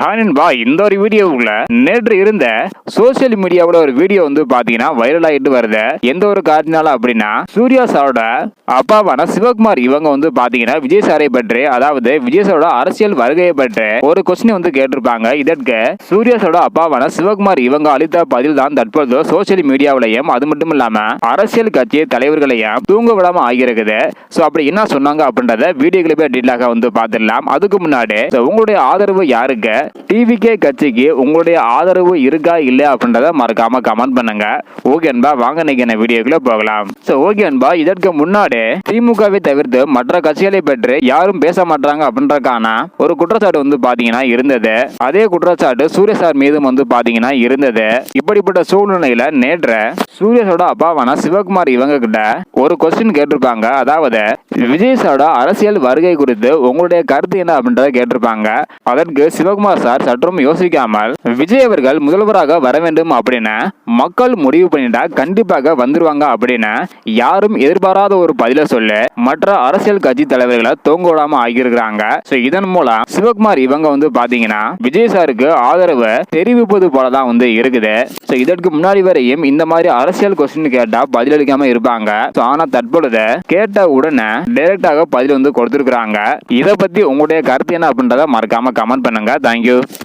ஹானின்பா இந்த ஒரு வீடியோவுக்குள்ள நேற்று இருந்த சோசியல் மீடியாவோட ஒரு வீடியோ வந்து பாத்தீங்கன்னா வைரல் ஆகிட்டு வருது. எந்த ஒரு காரணத்தினால அப்படின்னா சூர்யா சாரோட அப்பாவான சிவகுமார் இவங்க வந்து பாத்தீங்கன்னா விஜய் சாரை பற்றி அதாவது விஜய் சாரோட அரசியல் வருகையை பற்றி ஒரு கொஸ்டின் வந்து கேட்டிருப்பாங்க. இதற்கு சூர்யா சாரோட அப்பாவான சிவகுமார் இவங்க அளித்த பதில் தான் தற்போது சோசியல் மீடியாவிலையும் அது மட்டும் இல்லாம அரசியல் கட்சி தலைவர்களையும் தூங்க விடாம ஆகியிருக்குது. சோ அப்படி என்ன சொன்னாங்க அப்படின்றத வீடியோ கிளிப்பே டீட்டெயிலாக வந்து பார்த்துடலாம். அதுக்கு முன்னாடி உங்களுடைய ஆதரவு யாருக்கு? டிவிகே கட்சிக்கு உங்களுடைய ஆதரவு இருக்கா இல்லையா அப்படின்றத மறக்காம கமெண்ட் பண்ணுங்க. ஓகே அன்பா வாங்க இன்னைக்கு வீடியோக்குள்ள போகலாம். ஸோ ஓகே அன்பா இதற்கு முன்னாடி திமுகவை தவிர்த்து மற்ற கட்சிகளை பற்றி யாரும் பேச மாட்டாங்க அப்படின்றக்கான ஒரு குற்றச்சாட்டு வந்து பாத்தீங்கன்னா இருந்தது. அதே குற்றச்சாட்டு சூர்யா சார் மீதும் வந்து பாத்தீங்கன்னா இருந்தது. இப்படிப்பட்ட சூழ்நிலையில நேற்று சூர்யாஸோட அப்பாவான சிவகுமார் இவங்க கிட்ட ஒரு கொஸ்டின் கேட்டிருப்பாங்க. அதாவது விஜய் சாரோட அரசியல் வருகை குறித்து உங்களுடைய கருத்து என்ன அப்படின்றத கேட்டிருப்பாங்க. அதற்கு சிவகுமார் சார் சற்றும் யோசிக்காமல் விஜய் அவர்கள் முதல்வராக வர வேண்டும் அப்படின்னு மக்கள் முடிவு பண்ணிட்டா கண்டிப்பாக வந்துருவாங்க அப்படின்னு யாரும் எதிர்பாராத ஒரு பதில சொல்லு மற்ற அரசியல் கட்சி தலைவர்களை தொங்க விடாம ஆகியிருக்கிறாங்க. ஸோ இதன் மூலம் சிவகுமார் இவங்க வந்து பாத்தீங்கன்னா விஜய் சாருக்கு ஆதரவு தெரிவிப்பது போல தான் வந்து இருக்குது. ஸோ இதற்கு முன்னாடி வரையும் இந்த மாதிரி அரசியல் கொஸ்டின் கேட்டா பதிலளிக்காம இருப்பாங்க. ஸோ ஆனா தற்பொழுது கேட்ட உடனே டைரக்டாக பதில் வந்து கொடுத்துருக்குறாங்க. இதை பத்தி உங்களுடைய கருத்து என்ன அப்படின்றத மறக்காம கமெண்ட் பண்ணுங்க. Thank you you.